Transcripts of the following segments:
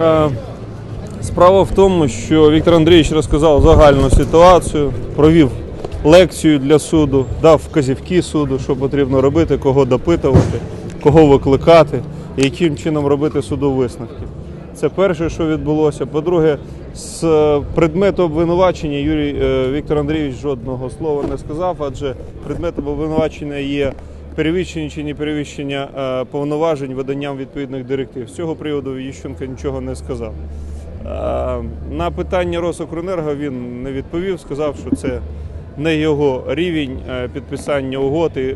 Е, Справа в тому, що Віктор Андрійович розказав загальну ситуацію, провів лекцію для суду, дав вказівки суду, що потрібно робити, кого допитувати, кого викликати і яким чином робити суду висновки. Це перше, що відбулося. По-друге, з е, предмету обвинувачення Юрій е, Віктор Андрійович жодного слова не сказав, адже предметом обвинувачення є перевищення чи не перевищення е, повноважень виданням відповідних директив. З цього приводу Ющенко нічого не сказав. Е, На питання Росокренерго він не відповів, сказав, що це не його рівень е, підписання угод і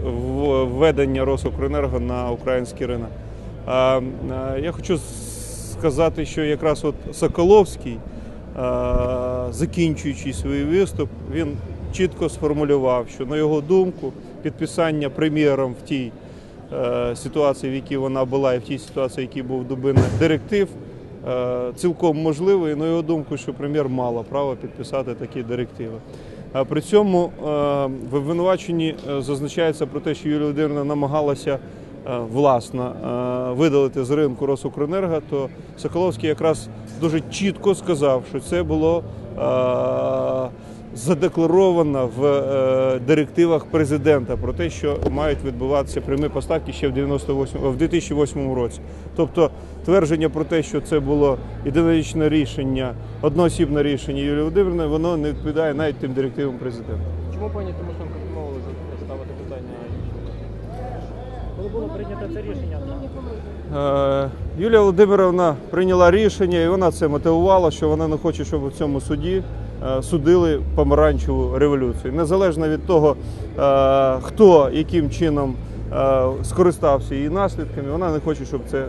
введення Росокренерго на український ринок. Я хочу сказати, що якраз от Соколовський, закінчуючи свій виступ, він чітко сформулював, що на його думку підписання прем'єром в тій е, ситуації, в якій вона була, і в тій ситуації, в якій був Дубина, директив, е, цілком можливо, і на його думку, що прем'єр мала право підписати такі директиви. При цьому е, в обвинуваченні е, зазначається про те, що Юлія Володимирівна намагалася е, власно е, видалити з ринку Росукренерго, то Соколовський якраз дуже чітко сказав, що це було задекларовано в е, директивах президента про те, що мають відбуватися прямі поставки ще в 98, в 2008 році. Тобто твердження про те, що це було ідеологічне рішення, одноосібне рішення Юлії Володимирівни, воно не відповідає навіть тим директивам президента. Чому пані Тимошенко відмовили ставити питання? Коли було прийнято це рішення? Е, Юлія Володимировна прийняла рішення, і вона це мотивувала, що вона не хоче, щоб у цьому суді судили помаранчеву революцію. Незалежно від того, е, хто яким чином е, скористався її наслідками, вона не хоче, щоб це е,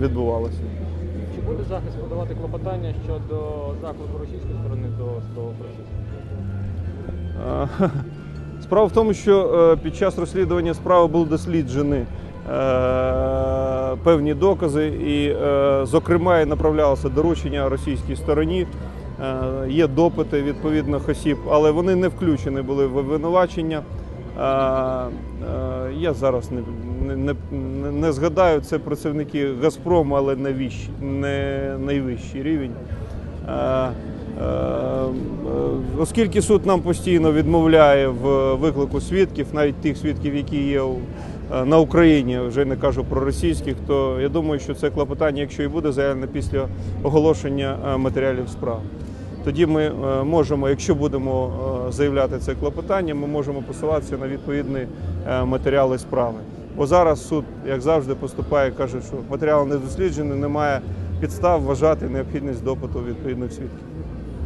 відбувалося. Чи буде захист подавати клопотання щодо заклику російської сторони до судового процесу? Е, Справа в тому, що е, під час розслідування справи були досліджені е, певні докази, і, е, зокрема, і направлялося доручення російській стороні. Е, Є допити відповідних осіб, але вони не включені були в обвинувачення. Е, е, Я зараз не, не, не, не згадаю, це працівники Газпрому, але не, вищ, не найвищий рівень. Оскільки суд нам постійно відмовляє в виклику свідків, навіть тих свідків, які є на Україні, вже не кажу про російських, то я думаю, що це клопотання, якщо і буде заявлене після оголошення е, матеріалів справи. Тоді ми е, можемо, якщо будемо е, заявляти це клопотання, ми можемо посилатися на відповідні е, матеріали справи. Бо зараз суд, як завжди, поступає, каже, що матеріал не досліджений, немає підстав вважати необхідність допиту відповідних свідків.